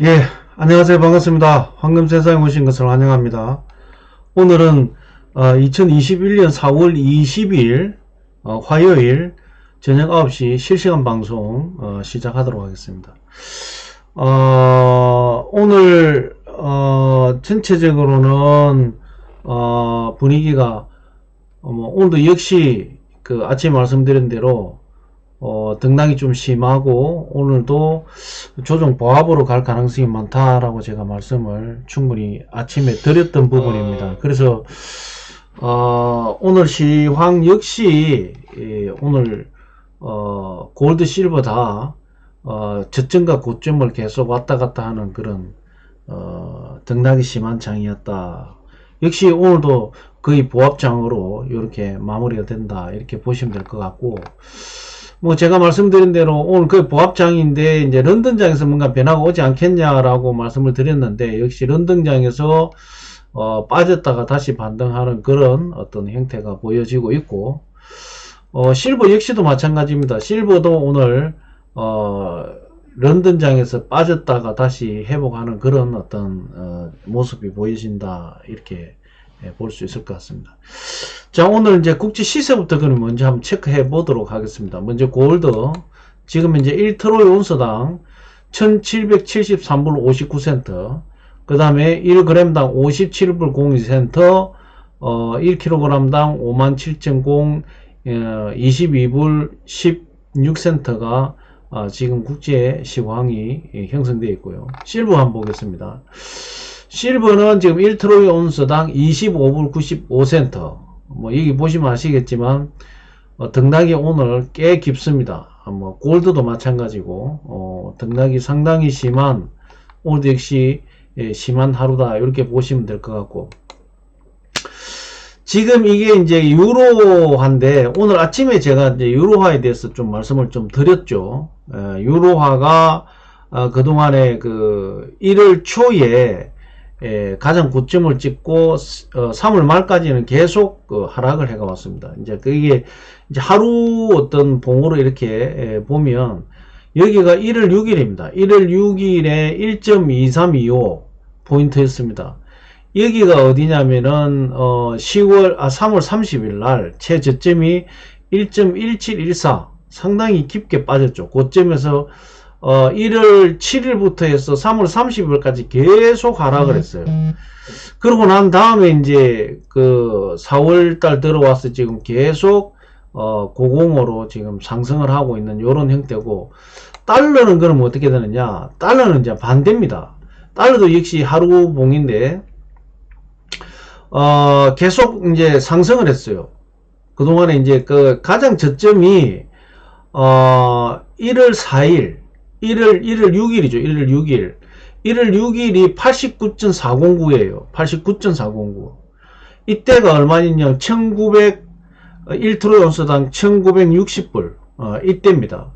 예, 안녕하세요. 반갑습니다. 황금세상에 오신 것을 환영합니다. 오늘은 어, 2021년 4월 20일 어, 화요일 저녁 9시 실시간 방송 어, 시작하도록 하겠습니다. 어, 오늘 어, 전체적으로는 어, 분위기가 어, 뭐 오늘도 역시 그 아침에 말씀드린 대로 어, 등락이 좀 심하고 오늘도 조정 보합으로 갈 가능성이 많다라고 제가 말씀을 충분히 아침에 드렸던 부분입니다. 그래서 어, 오늘 시황 역시 예, 오늘 어, 골드 실버 다 어, 저점과 고점을 계속 왔다 갔다 하는 그런 어, 등락이 심한 장이었다. 역시 오늘도 거의 보합장으로 이렇게 마무리가 된다 이렇게 보시면 될 것 같고 뭐 제가 말씀드린 대로 오늘 그 보합장인데 이제 런던장에서 뭔가 변화가 오지 않겠냐라고 말씀을 드렸는데 역시 런던장에서 어, 빠졌다가 다시 반등하는 그런 어떤 형태가 보여지고 있고 어, 실버 역시도 마찬가지입니다. 실버도 오늘 어, 런던장에서 빠졌다가 다시 회복하는 그런 어떤 어, 모습이 보여진다 이렇게 예, 볼 수 있을 것 같습니다. 자 오늘 이제 국제 시세부터 그럼 먼저 한번 체크해 보도록 하겠습니다. 먼저 골드 지금 이제 1트로이 온스당 1773불 59센트 그 다음에 1g당 57불 02센트 어, 1kg당 57,000 어, 22불 16센트가 어, 지금 국제 시황이 예, 형성되어 있고요. 실버 한번 보겠습니다. 실버는 지금 1트로이 온스당 25불 95센트. 뭐 여기 보시면 아시겠지만 어, 등락이 오늘 꽤 깊습니다. 아, 뭐 골드도 마찬가지고 어, 등락이 상당히 심한 오늘도 역시 예, 심한 하루다 이렇게 보시면 될 것 같고 지금 이게 이제 유로화인데 오늘 아침에 제가 이제 유로화에 대해서 좀 말씀을 좀 드렸죠. 에, 유로화가 어, 그동안에 그 1월 초에 에, 가장 고점을 찍고 어, 3월 말까지는 계속 그 하락을 해가 왔습니다. 이제 그게 이제 하루 어떤 봉으로 이렇게 에, 보면 여기가 1월 6일입니다. 1월 6일에 1.2325 포인트였습니다. 여기가 어디냐면은 어 10월 아 3월 30일 날 최저점이 1.1714 상당히 깊게 빠졌죠. 고점에서 어 1월 7일부터 해서 3월 30일까지 계속 하락을 했어요. 그러고 난 다음에 이제 그 4월 달 들어와서 지금 계속 어 고공으로 지금 상승을 하고 있는 이런 형태고 달러는 그럼 어떻게 되느냐? 달러는 이제 반대입니다. 달러도 역시 하루 봉인데 어, 계속 이제 상승을 했어요. 그동안에 이제 그 가장 저점이, 어, 1월 4일, 1월, 1월 6일이죠. 1월 6일. 1월 6일이 89.409예요. 89.409. 이때가 얼마냐, 1900, 1트로 연수당 1960불, 어, 이때입니다.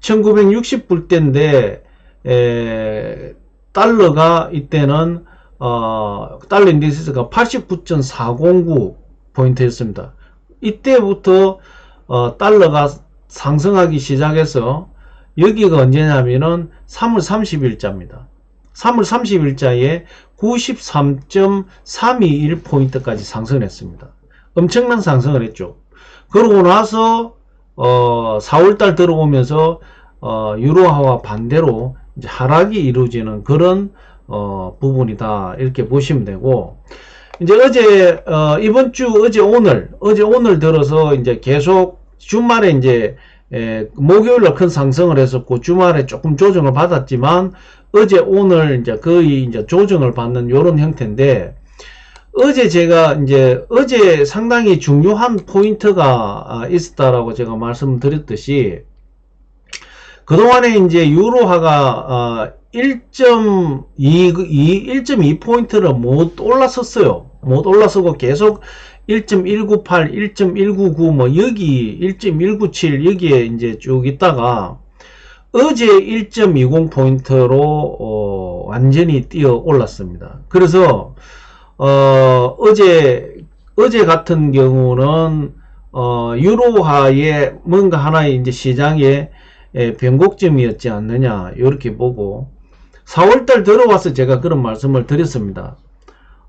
1960불 때인데, 에, 달러가 이때는 어, 달러 인덱스가 89.409 포인트였습니다. 이때부터 어, 달러가 상승하기 시작해서 여기가 언제냐면은 3월 30일자입니다. 3월 30일자에 93.321 포인트까지 상승했습니다. 엄청난 상승을 했죠. 그러고 나서 어, 4월달 들어오면서 어, 유로화와 반대로 하락이 이루어지는 그런 어, 부분이다 이렇게 보시면 되고 이제 어제 어, 이번 주 어제 오늘 어제 오늘 들어서 이제 계속 주말에 이제 에, 목요일날 큰 상승을 했었고 주말에 조금 조정을 받았지만 어제 오늘 이제 거의 이제 조정을 받는 이런 형태인데 어제 제가 이제 어제 상당히 중요한 포인트가 아, 있었다라고 제가 말씀드렸듯이 그동안에 이제 유로화가 1.2, 1.2 포인트를 못 올랐었어요. 못 올라서고 계속 1.198, 1.199, 뭐 여기 1.197 여기에 이제 쭉 있다가 어제 1.20 포인트로 어, 완전히 뛰어 올랐습니다. 그래서 어, 어제 어제 같은 경우는 어, 유로화에 뭔가 하나의 이제 시장에 에, 변곡점이었지 않느냐 이렇게 보고 4월달 들어와서 제가 그런 말씀을 드렸습니다.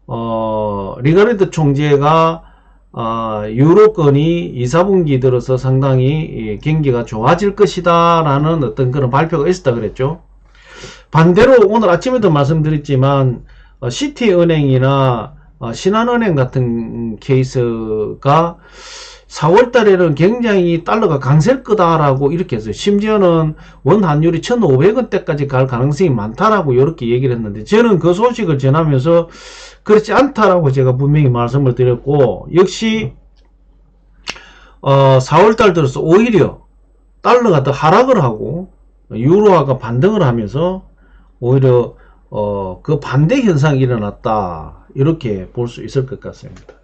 어, 리가르드 총재가 어, 유로권이 2, 4분기 들어서 상당히 이 경기가 좋아질 것이다 라는 어떤 그런 발표가 있었다 그랬죠. 반대로 오늘 아침에도 말씀드렸지만 어, 시티은행이나 어, 신한은행 같은 케이스가 4월 달에는 굉장히 달러가 강세일 거다라고 이렇게 했어요. 심지어는 원 환율이 1,500원대까지 갈 가능성이 많다라고 이렇게 얘기를 했는데 저는 그 소식을 전하면서 그렇지 않다라고 제가 분명히 말씀을 드렸고 역시 어, 4월 달 들어서 오히려 달러가 더 하락을 하고 유로화가 반등을 하면서 오히려 어, 그 반대 현상이 일어났다 이렇게 볼 수 있을 것 같습니다.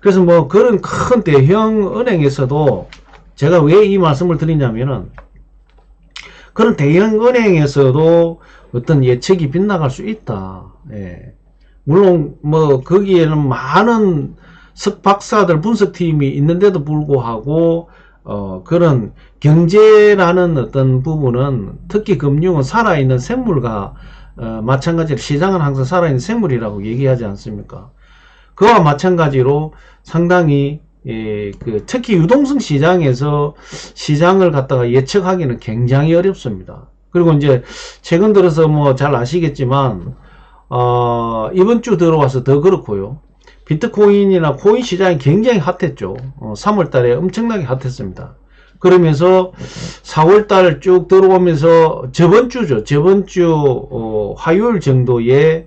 그래서 뭐 그런 큰 대형 은행에서도 제가 왜 이 말씀을 드리냐면은 그런 대형 은행에서도 어떤 예측이 빗나갈 수 있다. 예. 물론 뭐 거기에는 많은 석박사들 분석팀이 있는데도 불구하고 어 그런 경제라는 어떤 부분은 특히 금융은 살아있는 생물과 어 마찬가지로 시장은 항상 살아있는 생물이라고 얘기하지 않습니까? 그와 마찬가지로 상당히 예, 그 특히 유동성 시장에서 시장을 갖다가 예측하기는 굉장히 어렵습니다. 그리고 이제 최근 들어서 뭐 잘 아시겠지만 어, 이번 주 들어와서 더 그렇고요. 비트코인이나 코인 시장이 굉장히 핫했죠. 어, 3월 달에 엄청나게 핫했습니다. 그러면서 4월 달 쭉 들어오면서 저번 주죠. 저번 주 어, 화요일 정도에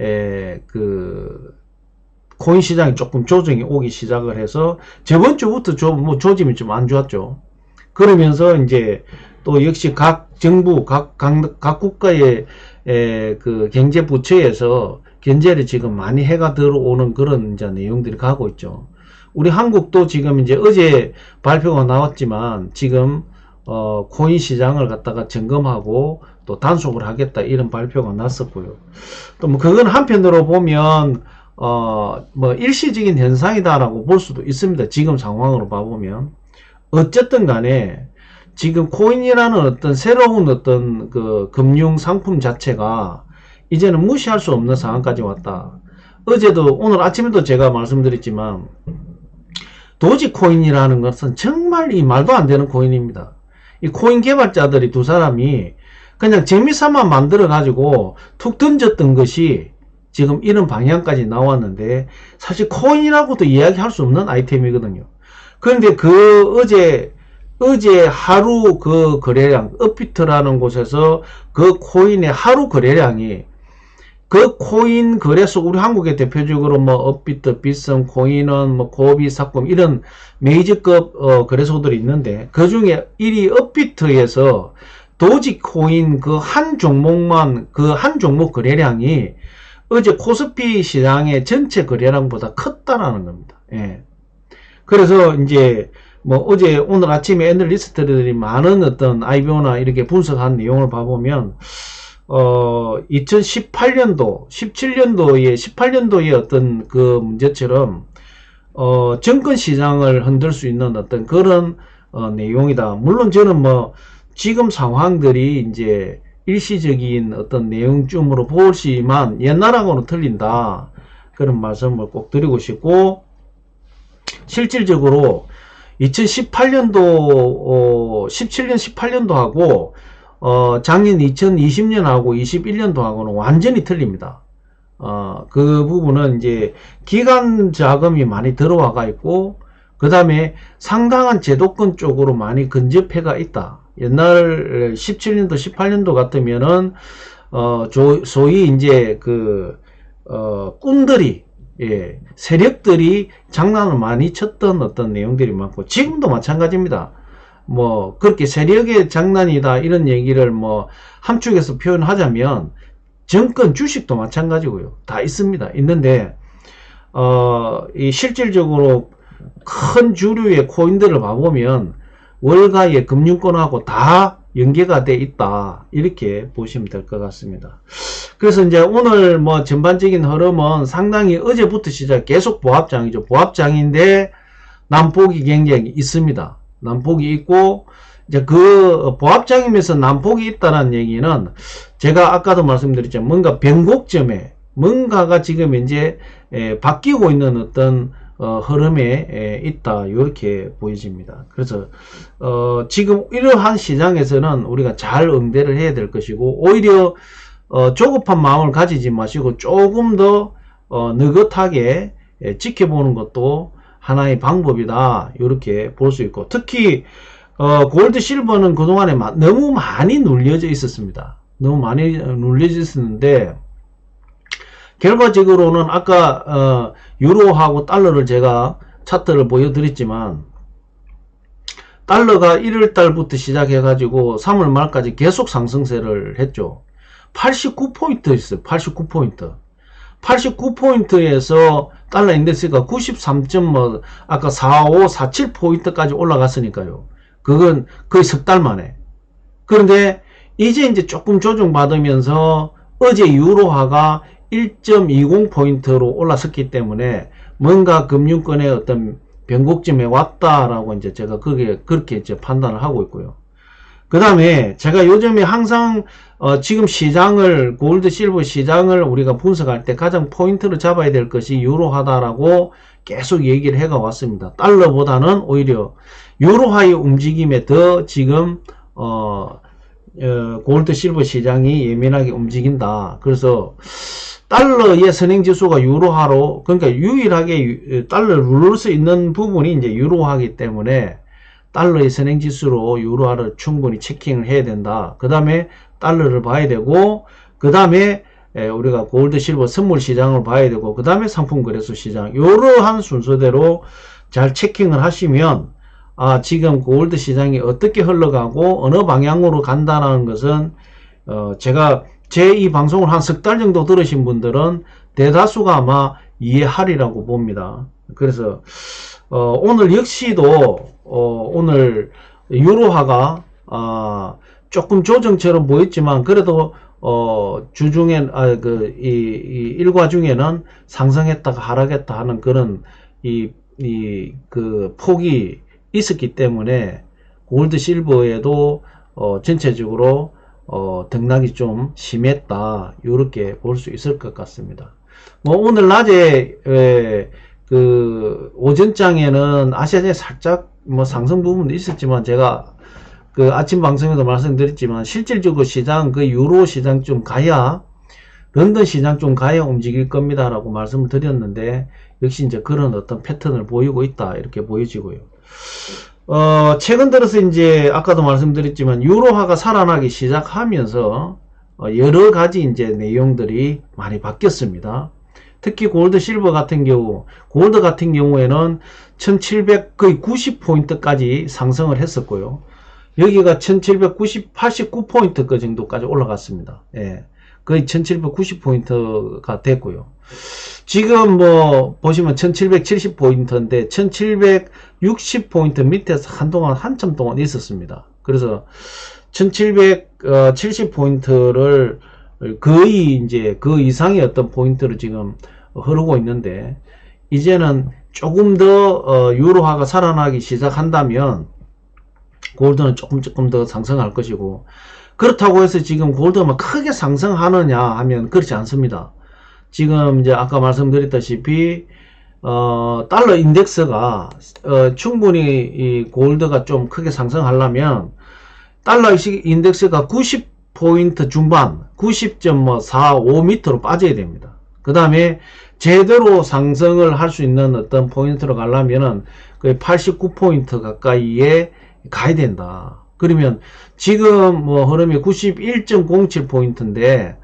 에, 그 코인 시장이 조금 조정이 오기 시작을 해서 저번 주부터 좀 뭐 조짐이 좀 안 좋았죠. 그러면서 이제 또 역시 각 정부 각, 각, 각 국가의 에, 그 경제 부처에서 견제를 지금 많이 해가 들어오는 그런 이제 내용들이 가고 있죠. 우리 한국도 지금 이제 어제 발표가 나왔지만 지금 어, 코인 시장을 갖다가 점검하고 또 단속을 하겠다 이런 발표가 났었고요. 또 뭐 그건 한편으로 보면 어, 뭐 일시적인 현상이다라고 볼 수도 있습니다. 지금 상황으로 봐보면 어쨌든 간에 지금 코인이라는 어떤 새로운 어떤 그 금융 상품 자체가 이제는 무시할 수 없는 상황까지 왔다. 어제도 오늘 아침에도 제가 말씀드렸지만 도지코인이라는 것은 정말 이 말도 안 되는 코인입니다. 이 코인 개발자들이 두 사람이 그냥 재미삼아 만들어 가지고 툭 던졌던 것이 지금 이런 방향까지 나왔는데 사실 코인이라고도 이야기할 수 없는 아이템이거든요. 그런데 그 어제 어제 하루 그 거래량 업비트라는 곳에서 그 코인의 하루 거래량이 그 코인 거래소 우리 한국의 대표적으로 뭐 업비트, 비썸, 코인은 뭐 고비, 삭금 이런 메이저급 어, 거래소들이 있는데 그 중에 1위 업비트에서 도지 코인 그 한 종목만 그 한 종목 거래량이 어제 코스피 시장의 전체 거래량보다 컸다라는 겁니다. 예. 그래서 이제 뭐 어제 오늘 아침에 애널리스트들이 많은 어떤 IBO나 이렇게 분석한 내용을 봐보면 어 2018년도 17년도에 18년도의 어떤 그 문제처럼 어 정권 시장을 흔들 수 있는 어떤 그런 어 내용이다. 물론 저는 뭐 지금 상황들이 이제 일시적인 어떤 내용쯤으로 보시만 옛날하고는 틀린다. 그런 말씀을 꼭 드리고 싶고 실질적으로 2018년도 어, 17년 18년도 하고 어, 작년 2020년하고 21년도하고는 완전히 틀립니다. 어, 그 부분은 이제 기간 자금이 많이 들어와가 있고 그 다음에 상당한 제도권 쪽으로 많이 근접해가 있다. 옛날 17년도, 18년도 같으면은 어, 조, 소위 이제 그 어, 꾼들이 예, 세력들이 장난을 많이 쳤던 어떤 내용들이 많고 지금도 마찬가지입니다. 뭐 그렇게 세력의 장난이다 이런 얘기를 뭐 함축해서 표현하자면 정권 주식도 마찬가지고요. 다 있습니다. 있는데 어, 이 실질적으로 큰 주류의 코인들을 봐보면 월가의 금융권하고 다 연계가 돼 있다. 이렇게 보시면 될 것 같습니다. 그래서 이제 오늘 뭐 전반적인 흐름은 상당히 어제부터 시작 계속 보합장이죠. 보합장인데 난폭이 굉장히 있습니다. 난폭이 있고 이제 그 보합장이면서 난폭이 있다는 얘기는 제가 아까도 말씀드렸지만 뭔가 변곡점에 뭔가가 지금 이제 에, 바뀌고 있는 어떤 어, 흐름에 에, 있다 이렇게 보여집니다. 그래서 어, 지금 이러한 시장에서는 우리가 잘 응대를 해야 될 것이고 오히려 어, 조급한 마음을 가지지 마시고 조금 더 어, 느긋하게 에, 지켜보는 것도 하나의 방법이다 이렇게 볼 수 있고 특히 어, 골드 실버는 그동안에 마- 너무 많이 눌려져 있었습니다. 너무 많이 어, 눌려져 있었는데 결과적으로는 아까 어, 유로하고 달러를 제가 차트를 보여드렸지만 달러가 1월 달부터 시작해 가지고 3월 말까지 계속 상승세를 했죠. 89포인트 있어요. 89포인트. 89포인트에서 달러 인덱스가 93점 뭐 아까 45, 47포인트까지 올라갔으니까요. 그건 거의 석 달 만에. 그런데 이제 이제 조금 조정받으면서 어제 유로화가 1.20포인트로 올라섰기 때문에 뭔가 금융권의 어떤 변곡점에 왔다라고 이제 제가 그게 그렇게 이제 판단을 하고 있고요. 그 다음에 제가 요즘에 항상 어, 지금 시장을 골드 실버 시장을 우리가 분석할 때 가장 포인트를 잡아야 될 것이 유로화다라고 계속 얘기를 해가 왔습니다. 달러보다는 오히려 유로화의 움직임에 더 지금 어, 어, 골드 실버 시장이 예민하게 움직인다. 그래서 달러의 선행 지수가 유로화로 그러니까 유일하게 유- 달러를 누를 수 있는 부분이 이제 유로화이기 때문에 달러의 선행 지수로 유로화를 충분히 체킹을 해야 된다. 그 다음에 달러를 봐야 되고 그 다음에 우리가 골드 실버 선물 시장을 봐야 되고 그 다음에 상품 거래소 시장 이러한 순서대로 잘 체킹을 하시면 아 지금 골드 시장이 어떻게 흘러가고 어느 방향으로 간다는 것은 어, 제가 제 이 방송을 한 석 달 정도 들으신 분들은 대다수가 아마 이해하리라고 봅니다. 그래서 어, 오늘 역시도 어, 오늘 유로화가 아, 조금 조정처럼 보였지만 그래도 어, 주중에 아, 그, 이, 이 일과 중에는 상승했다가 하락했다 하는 그런 이, 이, 그 폭이 있었기 때문에 골드 실버에도 어, 전체적으로 어, 등락이 좀 심했다. 이렇게 볼 수 있을 것 같습니다. 뭐 오늘 낮에 에, 그 오전장에는 아시아에 살짝 뭐 상승 부분도 있었지만 제가 그 아침 방송에도 말씀드렸지만 실질적으로 시장 그 유로 시장 좀 가야 런던 시장 좀 가야 움직일 겁니다라고 말씀을 드렸는데 역시 이제 그런 어떤 패턴을 보이고 있다 이렇게 보여지고요. 어, 최근 들어서 이제 아까도 말씀드렸지만 유로화가 살아나기 시작하면서 어, 여러 가지 이제 내용들이 많이 바뀌었습니다. 특히 골드 실버 같은 경우, 골드 같은 경우에는 1700 거의 90포인트까지 상승을 했었고요. 여기가 1790, 89포인트 그 정도까지 올라갔습니다. 예. 거의 1790포인트가 됐고요. 지금 뭐 보시면 1770포인트인데 1760포인트 밑에서 한동안 한참 동안 있었습니다. 그래서 1770포인트를 거의 이제 그 이상의 어떤 포인트를 지금 흐르고 있는데 이제는 조금 더 어, 유로화가 살아나기 시작한다면 골드는 조금 조금 더 상승할 것이고 그렇다고 해서 지금 골드만 크게 상승하느냐 하면 그렇지 않습니다. 지금 이제 아까 말씀드렸다시피 어, 달러 인덱스가 어, 충분히 이 골드가 좀 크게 상승하려면 달러 인덱스가 90 포인트 중반 90.45 밑으로 빠져야 됩니다. 그 다음에 제대로 상승을 할 수 있는 어떤 포인트로 가려면은 거의 89포인트 가까이에 가야 된다. 그러면 지금 뭐 흐름이 91.07포인트인데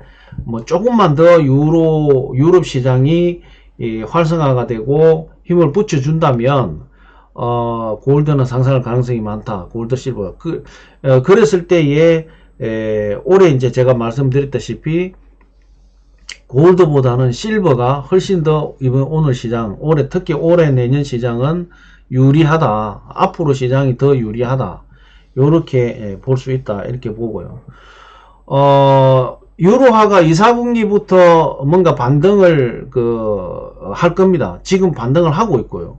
뭐 조금만 더 유로 유럽 시장이 이 활성화가 되고 힘을 붙여 준다면 어 골드는 상승할 가능성이 많다. 골드 실버 그 어, 그랬을 때에 에, 올해 이제 제가 말씀드렸다시피 골드보다는 실버가 훨씬 더 이번 오늘 시장 올해 특히 올해 내년 시장은 유리하다. 앞으로 시장이 더 유리하다. 요렇게 볼 수 있다. 이렇게 보고요. 어, 유로화가 2, 4분기부터 뭔가 반등을 그, 할 겁니다. 지금 반등을 하고 있고요.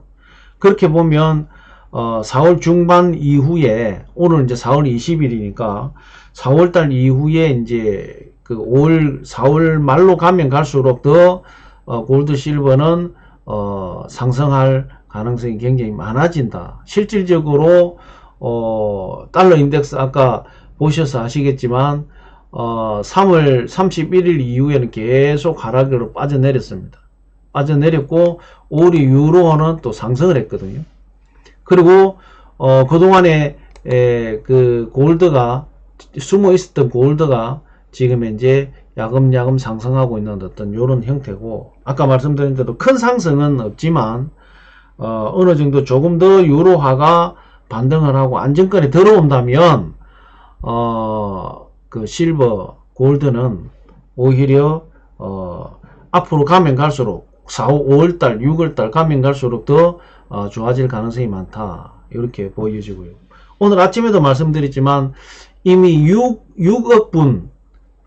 그렇게 보면, 어, 4월 중반 이후에 오늘 이제 4월 20일이니까 4월 달 이후에 이제 그 5월 4월 말로 가면 갈수록 더 어, 골드 실버는 어, 상승할 가능성이 굉장히 많아진다. 실질적으로 어, 달러 인덱스 아까 보셔서 아시겠지만 어, 3월 31일 이후에는 계속 하락으로 빠져내렸습니다. 빠져내렸고 오리 유로는 또 상승을 했거든요. 그리고 어, 그동안에 에, 그 골드가 숨어 있었던 골드가 지금 현재 야금야금 상승하고 있는 어떤 이런 형태고 아까 말씀드린 대로 큰 상승은 없지만 어, 어느 정도 조금 더 유로화가 반등을 하고 안정권에 들어온다면 어, 그 실버 골드는 오히려 어, 앞으로 가면 갈수록 4, 5월달, 6월달 가면 갈수록 더 어, 좋아질 가능성이 많다. 이렇게 보여지고요. 오늘 아침에도 말씀드렸지만 이미 6, 6억 분,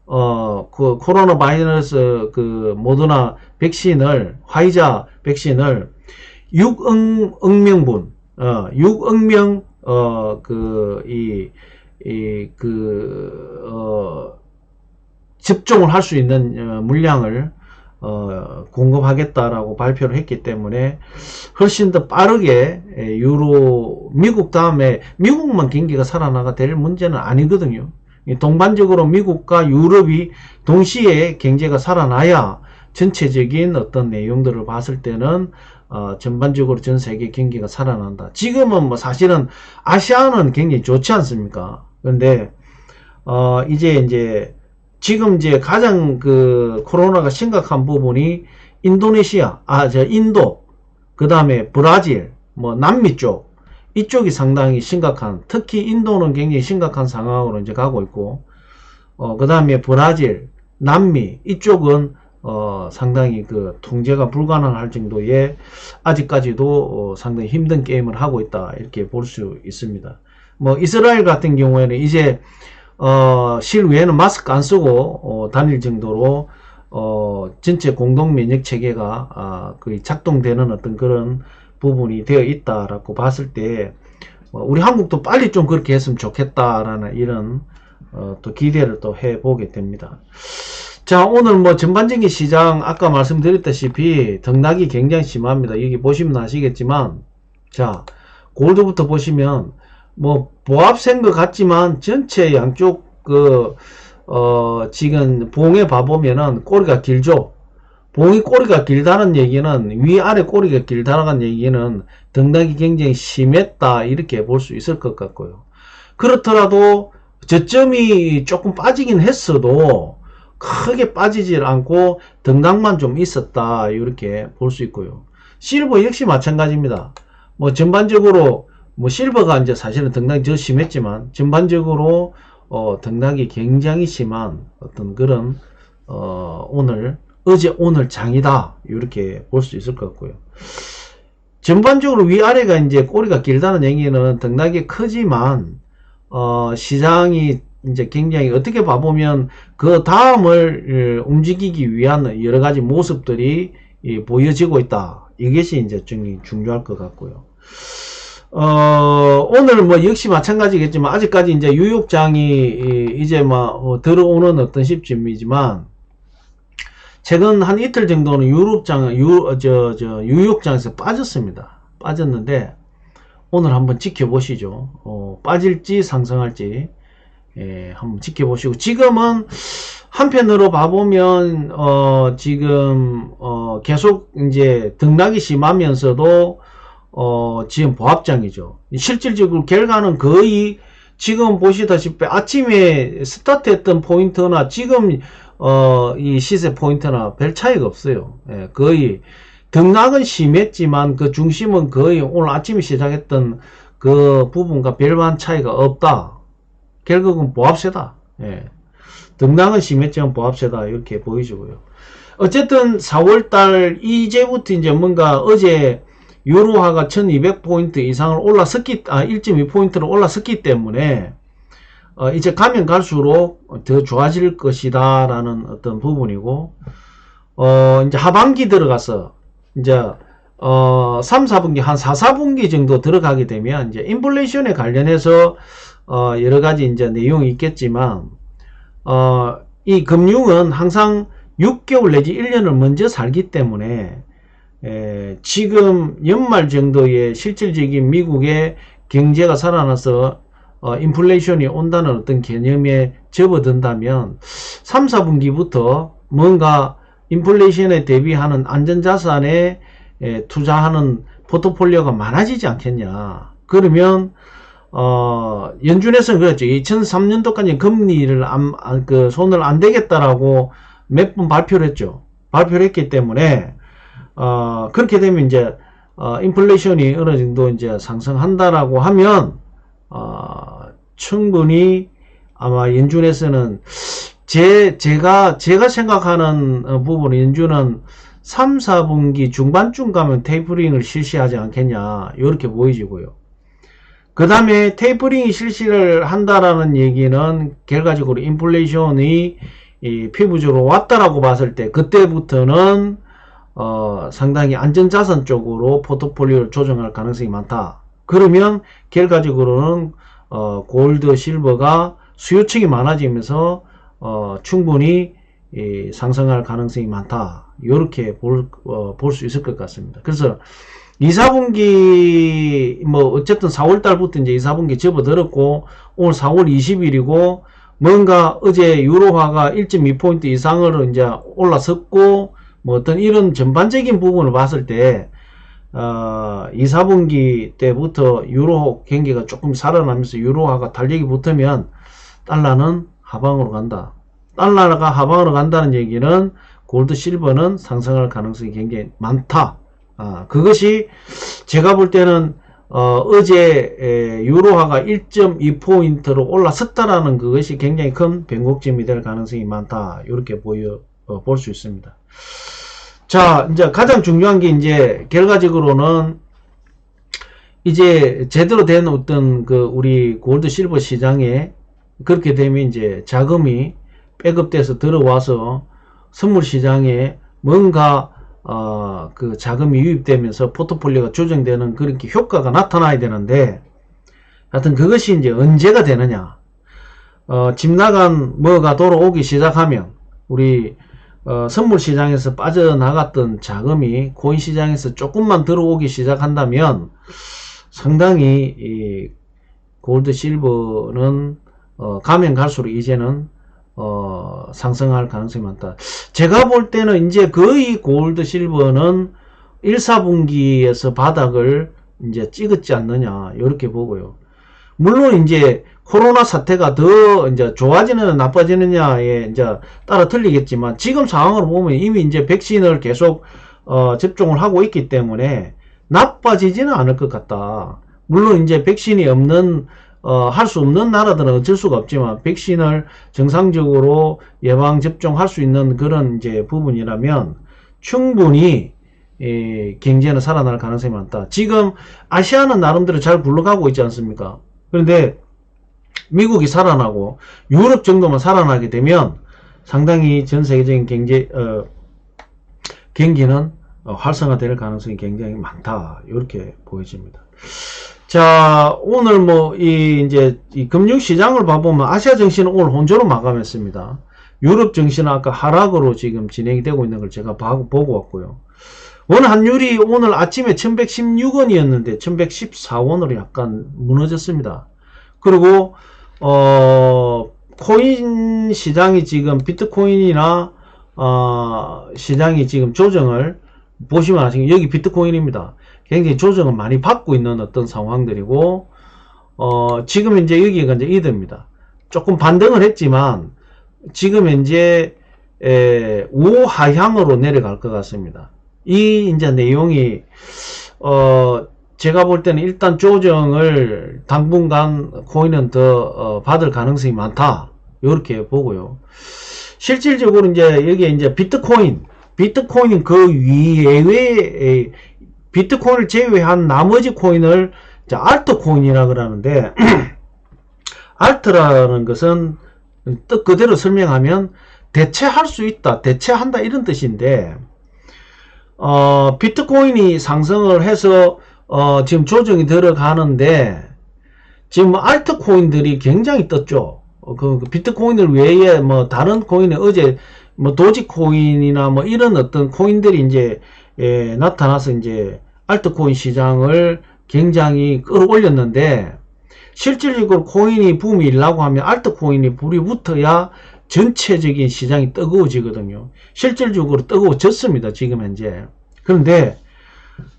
어, 그 코로나 바이러스 그 모더나 백신을, 화이자 백신을 6억, 억 명분, 어, 6억 명, 어, 그, 이, 이, 그, 어, 접종을 할 수 있는 어, 물량을 어, 공급하겠다라고 발표를 했기 때문에 훨씬 더 빠르게 에, 유로 미국 다음에 미국만 경기가 살아나가 될 문제는 아니거든요. 이 동반적으로 미국과 유럽이 동시에 경제가 살아나야 전체적인 어떤 내용들을 봤을 때는 어, 전반적으로 전 세계 경기가 살아난다. 지금은 뭐 사실은 아시아는 굉장히 좋지 않습니까? 그런데 어, 이제 이제 지금 이제 가장 그 코로나가 심각한 부분이 인도네시아, 아, 저 인도, 그 다음에 브라질, 뭐 남미 쪽, 이쪽이 상당히 심각한, 특히 인도는 굉장히 심각한 상황으로 이제 가고 있고, 어, 그 다음에 브라질, 남미, 이쪽은 어, 상당히 그 통제가 불가능할 정도의 아직까지도 어, 상당히 힘든 게임을 하고 있다 이렇게 볼 수 있습니다. 뭐 이스라엘 같은 경우에는 이제 어, 실외에는 마스크 안 쓰고 어, 다닐 정도로 어, 전체 공동 면역 체계가 아, 거의 작동되는 어떤 그런 부분이 되어 있다라고 봤을 때 어, 우리 한국도 빨리 좀 그렇게 했으면 좋겠다라는 이런 어, 또 기대를 또 해보게 됩니다. 자 오늘 뭐 전반적인 시장 아까 말씀드렸다시피 등락이 굉장히 심합니다. 여기 보시면 아시겠지만 자 골드부터 보시면 뭐 보합센 것 같지만 전체 양쪽 그 어, 지금 봉에 봐보면은 꼬리가 길죠. 봉이 꼬리가 길다는 얘기는 위아래 꼬리가 길다는 얘기는 등락이 굉장히 심했다 이렇게 볼 수 있을 것 같고요. 그렇더라도 저점이 조금 빠지긴 했어도 크게 빠지질 않고 등락만 좀 있었다 이렇게 볼 수 있고요. 실버 역시 마찬가지입니다. 뭐 전반적으로 뭐 실버가 이제 사실은 등락이 더 심했지만 전반적으로 어, 등락이 굉장히 심한 어떤 그런 어, 오늘 어제 오늘 장이다 이렇게 볼 수 있을 것 같고요. 전반적으로 위아래가 이제 꼬리가 길다는 얘기는 등락이 크지만 어, 시장이 이제 굉장히 어떻게 봐보면 그 다음을 어, 움직이기 위한 여러 가지 모습들이 이, 보여지고 있다. 이것이 이제 좀 중요할 것 같고요. 어, 오늘 뭐 역시 마찬가지겠지만 아직까지 이제 유욕장이 이- 이제 뭐 어, 들어오는 어떤 시점이지만 최근 한 이틀 정도는 유럽장 유, 어, 저, 저, 유욕장에서 빠졌습니다. 빠졌는데 오늘 한번 지켜보시죠. 어, 빠질지 상승할지 예, 한번 지켜보시고 지금은 한편으로 봐보면 어, 지금 어, 계속 이제 등락이 심하면서도 어, 지금 보합장이죠. 실질적으로 결과는 거의 지금 보시다시피 아침에 스타트했던 포인트나 지금 어, 이 시세 포인트나 별 차이가 없어요. 예, 거의 등락은 심했지만 그 중심은 거의 오늘 아침에 시작했던 그 부분과 별반 차이가 없다. 결국은 보합세다. 예. 등락은 심했지만 보합세다. 이렇게 보이시고요. 어쨌든 4월달 이제부터 이제 뭔가 어제 유로화가 1200포인트 이상을 올라섰기, 아, 1.2포인트를 올라섰기 때문에, 어, 이제 가면 갈수록 더 좋아질 것이다, 라는 어떤 부분이고, 어, 이제 하반기 들어가서, 이제, 어, 3, 4분기, 한 4, 4분기 정도 들어가게 되면, 이제, 인플레이션에 관련해서, 어, 여러 가지 이제 내용이 있겠지만, 어, 이 금융은 항상 6개월 내지 1년을 먼저 살기 때문에, 에, 지금 연말 정도의 실질적인 미국의 경제가 살아나서, 어, 인플레이션이 온다는 어떤 개념에 접어든다면, 3, 4분기부터 뭔가 인플레이션에 대비하는 안전자산에 에, 투자하는 포트폴리오가 많아지지 않겠냐. 그러면 어, 연준에서는 그랬죠. 2003년도까지 금리를 안, 안- 그 손을 안 대겠다라고 몇 번 발표를 했죠. 발표를 했기 때문에 어, 그렇게 되면 이제 어, 인플레이션이 어느 정도 이제 상승한다라고 하면 어, 충분히 아마 연준에서는 제 제가 제가 생각하는 어, 부분은 연준은 3, 4분기 중반쯤 가면 테이퍼링을 실시하지 않겠냐 이렇게 보이지고요. 그 다음에 테이퍼링이 실시를 한다라는 얘기는 결과적으로 인플레이션이 이 피부적으로 왔다라고 봤을 때 그때부터는 어, 상당히 안전자산 쪽으로 포트폴리오를 조정할 가능성이 많다. 그러면 결과적으로는 어, 골드, 실버가 수요층이 많아지면서 어, 충분히 이, 상승할 가능성이 많다. 이렇게 볼, 어, 있을 것 같습니다. 그래서 2, 4분기, 뭐, 어쨌든 4월 달부터 이제 2, 4분기 접어들었고, 오늘 4월 20일이고, 뭔가 어제 유로화가 1.2포인트 이상으로 이제 올라섰고, 뭐 어떤 이런 전반적인 부분을 봤을 때, 어, 2, 4분기 때부터 유로 경기가 조금 살아나면서 유로화가 달력이 붙으면 달러는 하방으로 간다. 달러가 하방으로 간다는 얘기는 골드 실버는 상승할 가능성이 굉장히 많다. 아, 그것이 제가 볼 때는 어, 제 유로화가 1.2포인트로 올라섰다라는 그것이 굉장히 큰 변곡점이 될 가능성이 많다. 이렇게 보여 어, 볼 수 있습니다. 자, 이제 가장 중요한 게 이제 결과적으로는 이제 제대로 된 어떤 그 우리 골드 실버 시장에 그렇게 되면 이제 자금이 백업돼서 들어와서 선물 시장에 뭔가 어, 그 자금이 유입되면서 포트폴리오가 조정되는 그렇게 효과가 나타나야 되는데 하여튼 그것이 이제 언제가 되느냐. 어, 집 나간 뭐가 돌아오기 시작하면 우리 어, 선물 시장에서 빠져나갔던 자금이 코인 시장에서 조금만 들어오기 시작한다면 상당히 이 골드 실버는 어, 가면 갈수록 이제는 어, 상승할 가능성이 많다. 제가 볼 때는 이제 거의 골드 실버는 1, 4분기에서 바닥을 이제 찍었지 않느냐 이렇게 보고요. 물론 이제 코로나 사태가 더 이제 좋아지느냐 나빠지느냐에 이제 따라 틀리겠지만 지금 상황으로 보면 이미 이제 백신을 계속 어, 접종을 하고 있기 때문에 나빠지지는 않을 것 같다. 물론 이제 백신이 없는 어, 할 수 없는 나라들은 어쩔 수가 없지만 백신을 정상적으로 예방 접종할 수 있는 그런 이제 부분이라면 충분히 이 경제는 살아날 가능성이 많다. 지금 아시아는 나름대로 잘 굴러가고 있지 않습니까? 그런데 미국이 살아나고 유럽 정도만 살아나게 되면 상당히 전 세계적인 경제 어, 경기는 어, 활성화될 가능성이 굉장히 많다. 이렇게 보여집니다. 자, 오늘 뭐, 이, 이제, 이 금융시장을 봐보면 아시아 증시는 오늘 혼조로 마감했습니다. 유럽 증시는 아까 하락으로 지금 진행이 되고 있는 걸 제가 봐- 보고 왔고요. 원 환율이 오늘 아침에 1116원이었는데 1114원으로 약간 무너졌습니다. 그리고, 어, 코인 시장이 지금 비트코인이나, 어, 시장이 지금 조정을 보시면 아시겠 여기 비트코인입니다. 굉장히 조정을 많이 받고 있는 어떤 상황들이고, 어, 지금 이제 여기가 이제 이드입니다. 조금 반등을 했지만, 지금 이제, 에, 우하향으로 내려갈 것 같습니다. 이 이제 내용이, 어, 제가 볼 때는 일단 조정을 당분간 코인은 더 어, 받을 가능성이 많다. 이렇게 보고요. 실질적으로 이제 여기에 이제 비트코인, 비트코인 그 위에 비트코인을 제외한 나머지 코인을 알트 코인이라 그러는데 알트라는 것은 뜻 그대로 설명하면 대체할 수 있다, 대체한다 이런 뜻인데 어, 비트코인이 상승을 해서 어, 지금 조정이 들어가는데 지금 알트코인들이 굉장히 떴죠. 어, 그, 그 비트코인을 외에 뭐 다른 코인에 어제 뭐 도지코인이나 뭐 이런 어떤 코인들이 이제 예, 나타나서 이제 알트코인 시장을 굉장히 끌어올렸는데 실질적으로 코인이 붐이 일라고 하면 알트코인이 불이 붙어야 전체적인 시장이 뜨거워지거든요. 실질적으로 뜨거워졌습니다. 지금 현재. 그런데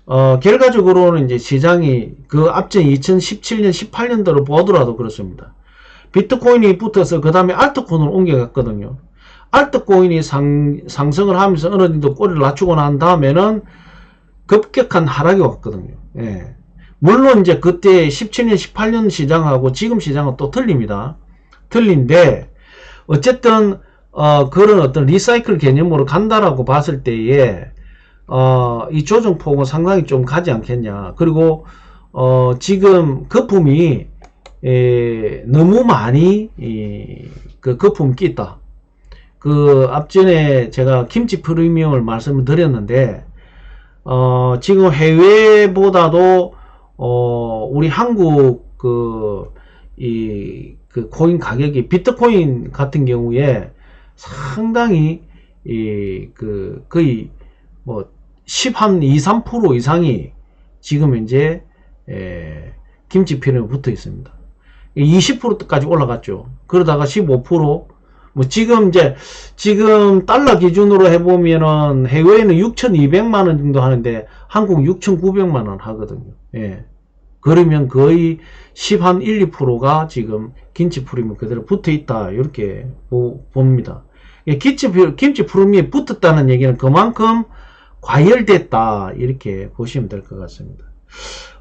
어, 결과적으로는 이제 시장이 그 앞전 2017년, 18년도로 보더라도 그렇습니다. 비트코인이 붙어서 그 다음에 알트코인으로 옮겨갔거든요. 알트코인이 상, 상승을 하면서 어느 정도 꼬리를 낮추고 난 다음에는 급격한 하락이 왔거든요. 예. 물론 이제 그때 17년, 18년 시장하고 지금 시장은 또 틀립니다. 틀린데 어쨌든 어, 그런 어떤 리사이클 개념으로 간다라고 봤을 때에 어, 이 조정폭은 상당히 좀 가지 않겠냐. 그리고 어, 지금 거품이 에, 너무 많이 이, 그 거품 끼다. 그 앞전에 제가 김치 프리미엄을 말씀을 드렸는데 어, 지금 해외보다도 어, 우리 한국 그, 이, 그 코인 가격이 비트코인 같은 경우에 상당히 이, 그, 거의 뭐, 10, 한 2, 3% 이상이 지금 이제, 에, 김치 필름에 붙어 있습니다. 20%까지 올라갔죠. 그러다가 15%, 뭐 지금 이제 지금 달러 기준으로 해보면은 해외에는 6,200만 원 정도 하는데 한국 6,900만 원 하거든요. 예. 그러면 거의 10 한 1, 2%가 지금 김치 프리미엄 그대로 붙어 있다. 이렇게 보, 봅니다. 예, 김치, 김치 프리미엄 붙었다는 얘기는 그만큼 과열됐다. 이렇게 보시면 될 것 같습니다.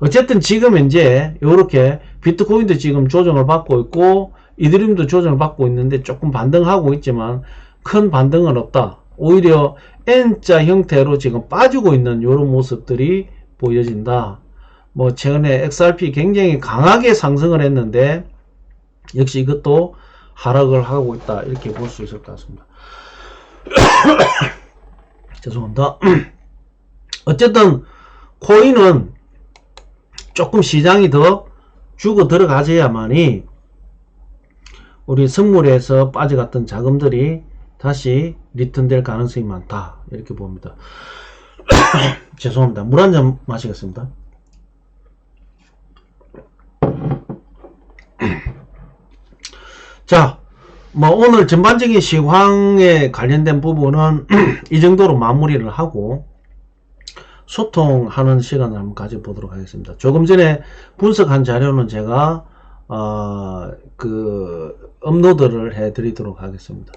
어쨌든 지금 이제 이렇게 비트코인도 지금 조정을 받고 있고 이드림도 조정을 받고 있는데 조금 반등하고 있지만 큰 반등은 없다. 오히려 N자 형태로 지금 빠지고 있는 이런 모습들이 보여진다. 뭐 최근에 XRP 굉장히 강하게 상승을 했는데 역시 이것도 하락을 하고 있다. 이렇게 볼 수 있을 것 같습니다. 죄송합니다. 어쨌든 코인은 조금 시장이 더 죽어 들어가져야만이 우리 선물에서 빠져갔던 자금들이 다시 리턴될 가능성이 많다. 이렇게 봅니다. 죄송합니다. 물 한 잔 마시겠습니다. 자, 뭐 오늘 전반적인 시황에 관련된 부분은 이 정도로 마무리를 하고 소통하는 시간을 한번 가져보도록 하겠습니다. 조금 전에 분석한 자료는 제가 어, 그 업로드를 해 드리도록 하겠습니다.